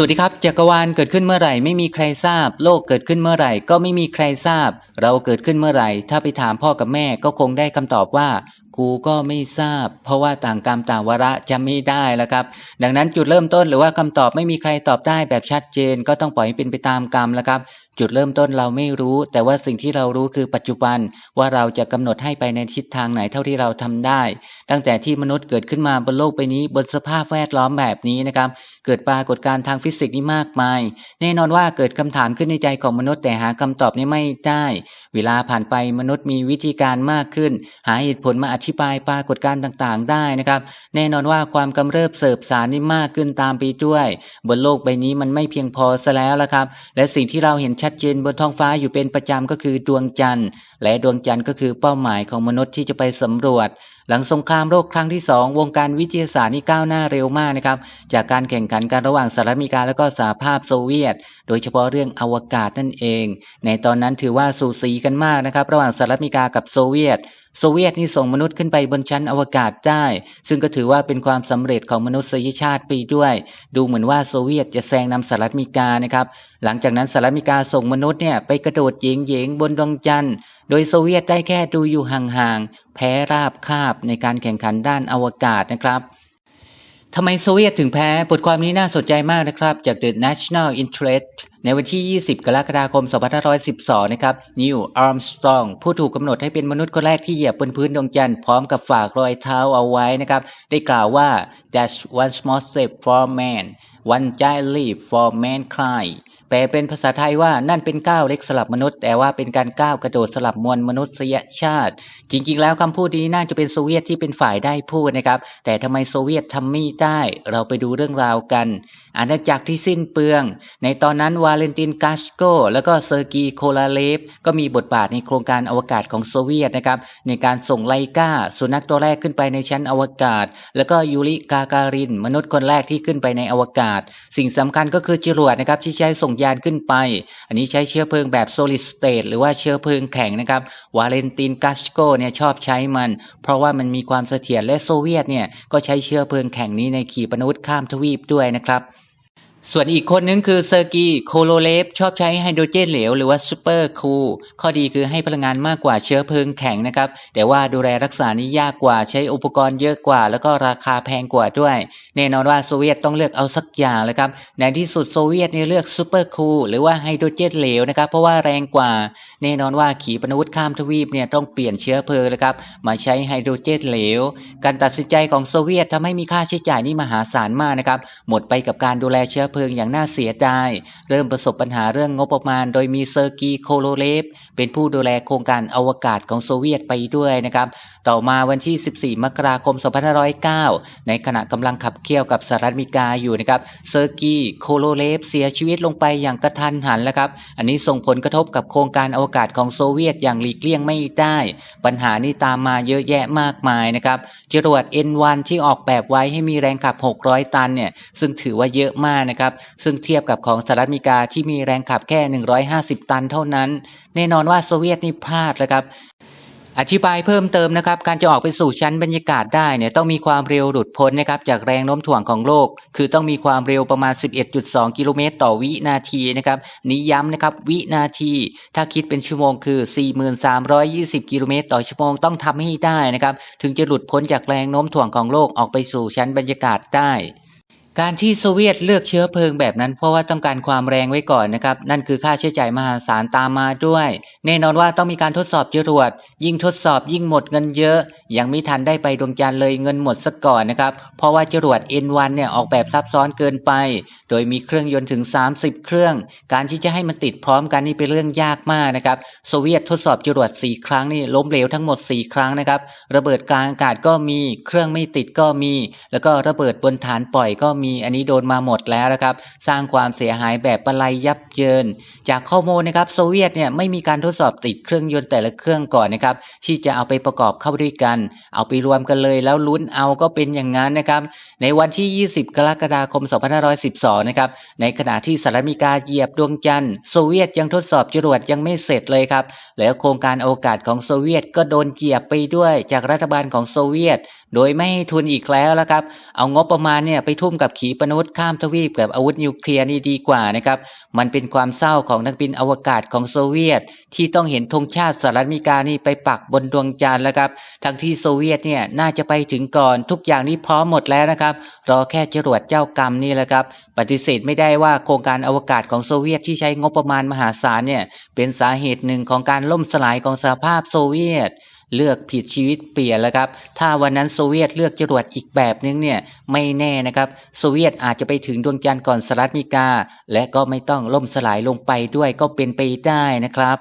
สวัสดีครับ จักรวาลเกิดขึ้นเมื่อไหร่ไม่มีใครทราบ โลกเกิดขึ้นเมื่อไหร่ก็ไม่มีใครทราบ เราเกิดขึ้นเมื่อไหร่ ถ้าไปถามพ่อกับแม่ก็คงได้คำตอบว่า กูก็ไม่ทราบ เพราะว่าต่างกรรมต่างวาระจะไม่ได้แล้วครับ ดังนั้นจุดเริ่มต้นหรือว่าคำตอบไม่มีใครตอบได้แบบชัดเจน ก็ต้องปล่อยให้เป็นไปตามกรรมแล้วครับ จุดเริ่มต้นเราไม่รู้ แต่ว่าสิ่งที่เรารู้คือปัจจุบันว่าเราจะกำหนดให้ไปในทิศทางไหนเท่าที่เราทำได้ ตั้งแต่ที่มนุษย์เกิดขึ้นมาบนโลกใบนี้บนสภาพแวดล้อมแบบนี้นะครับ เกิดปรากฏการณ์ทางฟิสิกส์นี่มากมาย แน่นอนว่าเกิดคำถามขึ้นในใจของมนุษย์แต่หาคำตอบนี้ไม่ได้ เวลาผ่านไปมนุษย์มีวิธีการมากขึ้น หาเหตุผลมาอธิบายปรากฏการณ์ต่างๆ ได้นะครับ แน่นอนว่าความกำเริบเสบสารนี่มากขึ้นตามไปด้วย บนโลกใบนี้มันไม่เพียงพอซะแล้วละครับ และสิ่งที่เราเห็นชัดเจนบนท้องฟ้าอยู่เป็นประจำก็คือดวงจันทร์ และดวงจันทร์ก็คือเป้าหมายของมนุษย์ที่จะไปสำรวจ หลังสงครามโลกครั้งที่ 2 วงการวิทยาศาสตร์นี่ก้าวหน้าเร็วมากนะครับ จากการแข่งขันกันระหว่างสหรัฐอเมริกาและก็สหภาพโซเวียต โดยเฉพาะเรื่องอวกาศนั่นเอง ในตอนนั้นถือว่าสูสีกันมากนะครับ ระหว่างสหรัฐอเมริกากับโซเวียต โซเวียตนี่ส่งมนุษย์ขึ้นไปบนชั้นอวกาศได้ ซึ่งก็ถือว่าเป็นความสำเร็จของมนุษยชาติไปด้วย ดูเหมือนว่าโซเวียตจะแซงนำสหรัฐอเมริกานะครับ หลังจากนั้นสหรัฐอเมริกาส่งมนุษย์เนี่ยไปกระโดดเยงเยงๆบนดวงจันทร์ โดยโซเวียตได้แค่ดูอยู่ห่างๆ แพ้ราบคาบในการแข่งขันด้านอวกาศนะครับทำไมโซเวียตถึงแพ้ บทความนี้น่าสนใจมากนะครับ จาก The National Interest ในวันที่ 20 กรกฎาคม 2512 นะครับ นิว อาร์มสตรอง ผู้ถูกกำหนดให้เป็นมนุษย์คนแรกที่เหยียบบนพื้นดวงจันทร์พร้อมกับฝากรอยเท้าเอาไว้นะครับ ได้กล่าวว่า That's one small step for man one giant leap for mankind แปลเป็นภาษาไทยว่านั่นเป็นก้าวเล็กสลับมนุษย์ แต่ว่าเป็นการก้าวกระโดดสลับมวลมนุษยชาติ จริง ๆ แล้วคำพูดนี้น่าจะเป็นโซเวียตที่เป็นฝ่ายได้พูดนะครับ แต่ทำไมโซเวียตทำไม่ได้ เราไปดูเรื่องราวกันอาณาจักรที่สิ้นเปลือง ในตอนนั้นวาเลนตินกาสโก แล้วก็เซอร์กีโคลาเลฟ ก็มีบทบาทในโครงการอวกาศของโซเวียตนะครับในการส่งไลกาสุนัขตัวแรกขึ้นไปในชั้นอวกาศ แล้วก็ยูริกาการิน มนุษย์คนแรกที่ขึ้นไปในอวกาศสิ่งสำคัญก็คือจรวดนะครับที่ใช้ส่งยานขึ้นไป อันนี้ใช้เชื้อเพลิงแบบ solid state หรือว่าเชื้อเพลิงแข็งนะครับวาเลนตินกาสโกเนี่ยชอบใช้มัน เพราะว่ามันมีความเสถียรและโซเวียตเนี่ยก็ใช้เชื้อเพลิงแข็งนี้ในขีปนาวุธข้ามทวีปด้วยนะครับ ส่วนอีกคนนึงคือเซอร์กีโคโลเลฟชอบใช้ไฮโดรเจนเหลวหรือว่าซูเปอร์คูลข้อดีคือให้พลังงานมากกว่าเชื้อเพลิงแข็งนะครับ แต่ว่าดูแลรักษานี่ยากกว่าใช้อุปกรณ์เยอะกว่า แล้วก็ราคาแพงกว่าด้วย แน่นอนว่าโซเวียตต้องเลือกเอาสักอย่างเลยครับในที่สุดโซเวียตเนี่ยเลือกซูเปอร์คูลหรือว่าไฮโดรเจนเหลวนะครับเพราะว่าแรงกว่า แน่นอนว่าขีปนาวุธข้ามทวีปเนี่ยต้องเปลี่ยนเชื้อเพลิงนะครับมาใช้ไฮโดรเจนเหลว การตัดสินใจของโซเวียตทำให้มีค่าใช้จ่ายนี่มหาศาลมากนะครับหมดไปกับการดูแลเชื้อเพลิงอย่างน่าเสียดาย เริ่มประสบปัญหาเรื่องงบประมาณ โดยมีเซอร์กีโคโลเลฟเป็นผู้ดูแลโครงการอวกาศของโซเวียตไปด้วยนะครับ ต่อมาวันที่ 14 มกราคม 2509 ในขณะกำลังขับเคี่ยวกับสหรัฐอเมริกาอยู่นะครับ เซอร์กีโคโลเลฟเสียชีวิตลงไปอย่างกระทันหันแล้วครับ อันนี้ส่งผลกระทบกับโครงการอวกาศของโซเวียตอย่างหลีกเลี่ยงไม่ได้ ปัญหานี้ตามมาเยอะแยะมากมายนะครับจรวด N1 ที่ออกแบบไว้ให้มีแรงขับ 600 ตันเนี่ย ซึ่งถือว่าเยอะมากนะครับซึ่งเทียบกับของสหรัฐอเมริกาที่มีแรงขับแค่ 150 ตันเท่านั้น แน่นอนว่าโซเวียตนี่พลาดแล้วครับอธิบายเพิ่มเติมนะครับ การจะออกไปสู่ชั้นบรรยากาศได้เนี่ยต้องมีความเร็วหลุดพ้นนะครับจากแรงโน้มถ่วงของโลก คือต้องมีความเร็วประมาณ 11.2 กิโลเมตรต่อวินาทีนะครับนี้ย้ำนะครับวินาที ถ้าคิดเป็นชั่วโมงคือ 4320 กิโลเมตรต่อชั่วโมงต้องทำให้ได้นะครับ ถึงจะหลุดพ้นจากแรงโน้มถ่วงของโลกออกไปสู่ชั้นบรรยากาศได้ การที่โซเวียตเลือกเชื้อเพลิงแบบนั้น เพราะว่าต้องการความแรงไว้ก่อนนะครับ นั่นคือค่าใช้จ่ายมหาศาลตามมาด้วย แน่นอนว่าต้องมีการทดสอบจรวด ยิ่งทดสอบยิ่งหมดเงินเยอะ ยังไม่ทันได้ไปดวงจันทร์เลยเงินหมดซะก่อนนะครับ เพราะว่าจรวด N1 เนี่ยออกแบบซับซ้อนเกินไป โดยมีเครื่องยนต์ถึง 30 เครื่อง การที่จะให้มันติดพร้อมกันนี่เป็นเรื่องยากมากนะครับโซเวียตทดสอบจรวด 4 ครั้งนี่ล้มเหลวทั้งหมด 4 ครั้งนะครับระเบิดกลางอากาศก็มีเครื่องไม่ติดก็มี แล้วก็ระเบิดบนฐานปล่อยก็มีอันนี้โดนมาหมดแล้วนะครับ สร้างความเสียหายแบบประไลยับเยิน จากข้อมูลนะครับโซเวียตเนี่ยไม่มีการทดสอบติดเครื่องยนต์แต่ละเครื่องก่อนนะครับที่จะเอาไปประกอบเข้าด้วยกัน เอาไปรวมกันเลยแล้วลุ้นเอาก็เป็นอย่างนั้นนะครับ ในวันที่ 20 กรกฎาคม 2512 นะครับในขณะที่สหรัฐอเมริกาเหยียบดวงจันทร์โซเวียตยังทดสอบจรวดยังไม่เสร็จเลยครับแล้วโครงการโอกาศของโซเวียตก็โดนเหยียบไปด้วย จากรัฐบาลของโซเวียตโดยไม่ให้ทุนอีกแล้วละครับ เอางบประมาณเนี่ยไปทุ่มกับขีปนาวุธข้ามทวีปกับอาวุธนิวเคลียร์นี่ดีกว่านะครับ มันเป็นความเศร้าของนักบินอวกาศของโซเวียต ที่ต้องเห็นธงชาติสหรัฐอเมริกานี่ไปปักบนดวงจันทร์แล้วครับ ทั้งที่โซเวียตเนี่ยน่าจะไปถึงก่อนทุกอย่างนี้พร้อมหมดแล้วนะครับ รอแค่จรวดเจ้ากรรมนี่แหละครับ ปฏิเสธไม่ได้ว่าโครงการอวกาศของโซเวียตที่ใช้งบประมาณมหาศาลเนี่ยเป็นสาเหตุหนึ่งของการล่มสลายของสหภาพโซเวียต เลือกผิดชีวิตเปลี่ยนแล้วครับ ถ้าวันนั้นโซเวียตเลือกจรวดอีกแบบนึงเนี่ยไม่แน่นะครับโซเวียตอาจจะไปถึงดวงจันทร์ก่อนสหรัฐอเมริกา และก็ไม่ต้องล่มสลายลงไปด้วยก็เป็นไปได้นะครับ